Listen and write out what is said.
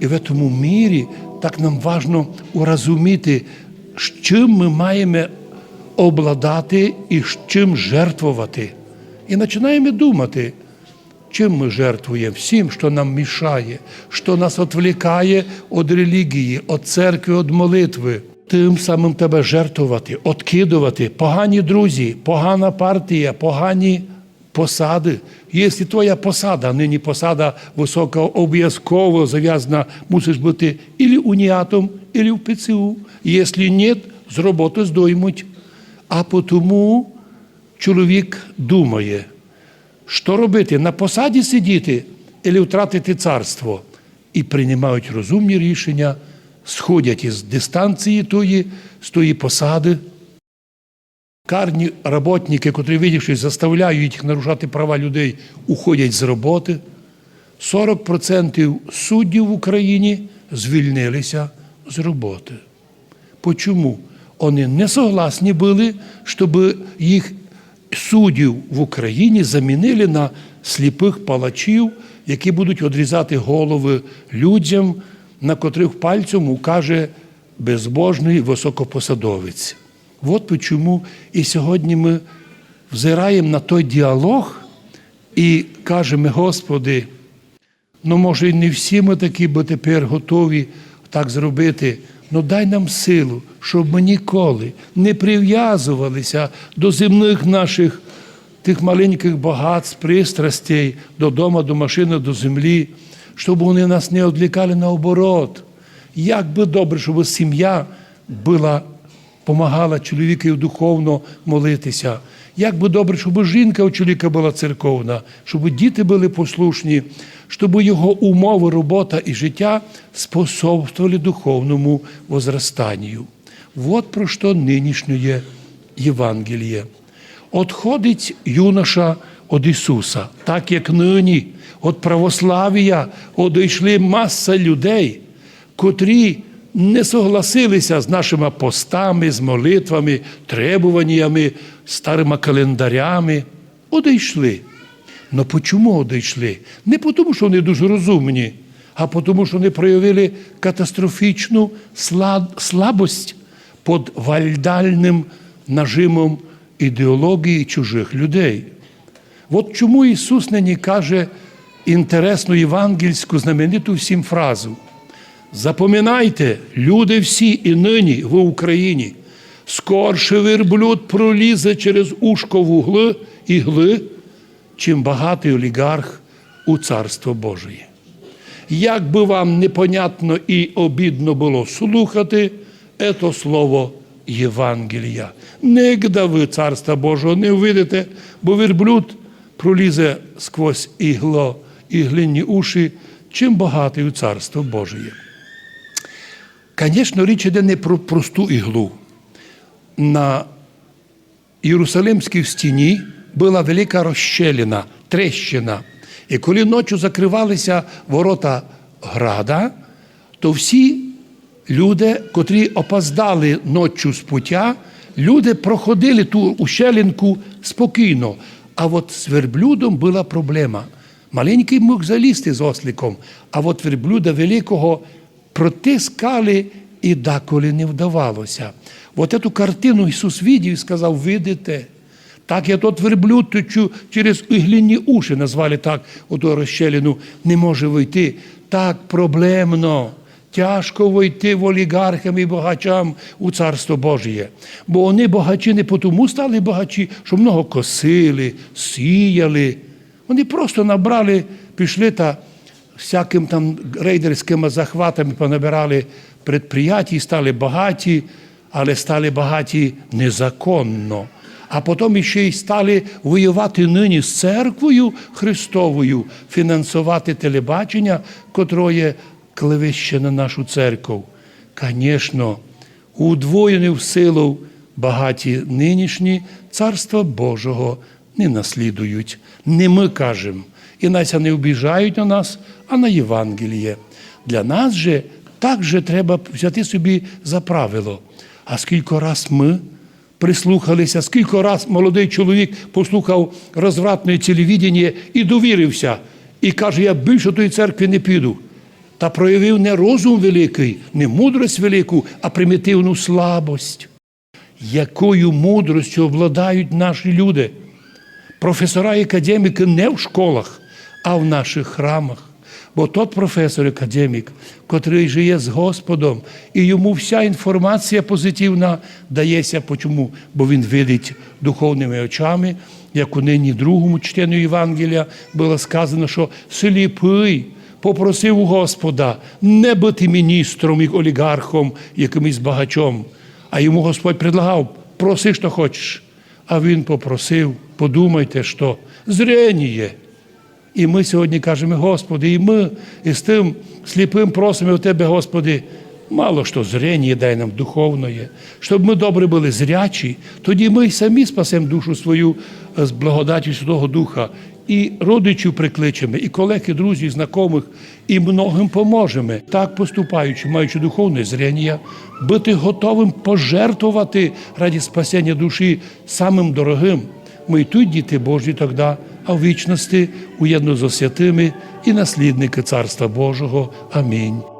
І в цьому мірі так нам важно урозуміти, з чим ми маємо обладати і з чим жертвувати. І починаємо думати, чим ми жертвуємо всім, що нам мішає, що нас відвлікає від релігії, від церкви, від молитви. Тим самим тебе жертвувати, откидувати, погані друзі, погана партія, погані посади. Якщо твоя посада, нині посада висока, обов'язково зав'язана, мусиш бути ілі уніатом, ілі в ПЦУ. Якщо ні, з роботи здоймуть. А тому чоловік думає, що робити, на посаді сидіти або втратити царство. І приймають розумні рішення, сходять із дистанції тої, з тої посади. Карні роботники, котрі видівшись, заставляють їх нарушати права людей, уходять з роботи. 40% суддів в Україні звільнилися з роботи. Почому? Вони не согласні були, щоб їх суддів в Україні замінили на сліпих палачів, які будуть відрізати голови людям, на котрих пальцем укаже безбожний високопосадовець. От чому і сьогодні ми взираємо на той діалог і кажемо, Господи, ну може і не всі ми такі, бо тепер готові так зробити. Ну дай нам силу, щоб ми ніколи не прив'язувалися до земних наших тих маленьких багатств, пристрастей, до дома, до машини, до землі, щоб вони нас не відлікали наоборот. Як би добре, щоб сім'я була, помагала чоловікові духовно молитися. Як би добре, щоб жінка у чоловіка була церковна, щоб діти були послушні, щоб його умови, робота і життя способствували духовному возрастанню. От про що нинішнє Євангеліє. Отходить юноша від Ісуса, так як нині від православ'я одійшли маса людей, котрі не согласилися з нашими постами, з молитвами, требуваннями, старими календарями. Одійшли. Ну чому одійшли? Не тому, що вони дуже розумні, а тому, що вони проявили катастрофічну слабость під вальдальним нажимом ідеології чужих людей. От чому Ісус нині каже інтересну євангельську знамениту всім фразу. Запоминайте, люди всі і нині в Україні, скорше верблюд пролізе через ушко вугли ігли, чим багатий олігарх у Царство Божє. Як би вам непонятно і обідно було слухати це слово Євангелія. Нігде ви Царства Божого не увидите, бо верблюд пролізе сквозь ігло, іглинні уші, чим багатий у Царство Божє. Звісно, річ іде не про просту іглу. На Єрусалимській стіні була велика розщеліна, трещина. І коли ночі закривалися ворота града, то всі люди, котрі опоздали ночі з пуття, люди проходили ту ущелинку спокійно. А от з верблюдом була проблема. Маленький мог залізти з осликом, а от верблюда великого протискали і деколи не вдавалося. От цю картину Ісус видів і сказав, видите. Так я тот верблюд через іглінні уші, назвали так оту розщелину, не може вийти. Так проблемно. Тяжко войти в олігархам і багачам у Царство Божє. Бо вони багачі не тому стали багачі, що много косили, сіяли. Вони просто набрали, пішли та всяким там рейдерськими захватами понабирали предприятій, стали багаті, але стали багаті незаконно. А потім ще й стали воювати нині з церквою Христовою, фінансувати телебачення, котроє клевище на нашу церкву. Звісно, удвоєні в силу багаті нинішні царства Божого не наслідують. Не ми кажемо. І Настя не обіжають на нас, а на Євангеліє. Для нас же так же треба взяти собі за правило. А скільки раз ми прислухалися, скільки раз молодий чоловік послухав розвратне телевідення і довірився, і каже, я більше тої церкви не піду. та проявив не розум великий, не мудрость велику, а примітивну слабость. Якою мудростю обладають наші люди? Професора і академіки не в школах, а в наших храмах. Бо тот професор академік, котрий живе з Господом, і йому вся інформація позитивна дається. Чому? Бо він видить духовними очами, як у нині другому чтенню Євангелія було сказано, що сліпий попросив у Господа не бути міністром і олігархом, якимось багачом, а йому Господь предлагав, проси, що хочеш. А він попросив, подумайте, що зрення. І ми сьогодні кажемо, Господи, і ми із тим сліпим просимо у Тебе, Господи, мало що зрення дай нам духовної, щоб ми добре були зрячі, тоді ми й самі спасемо душу свою з благодаті Святого Духа. І родичів прикличемо, і колег, і друзів, і знайомих, і многим поможемо. Так поступаючи, маючи духовне зрення, бути готовим пожертвувати раді спасення душі самим дорогим. Ми й тут діти Божі тоді, а в вічності уєдно з святими і наслідники Царства Божого. Амінь.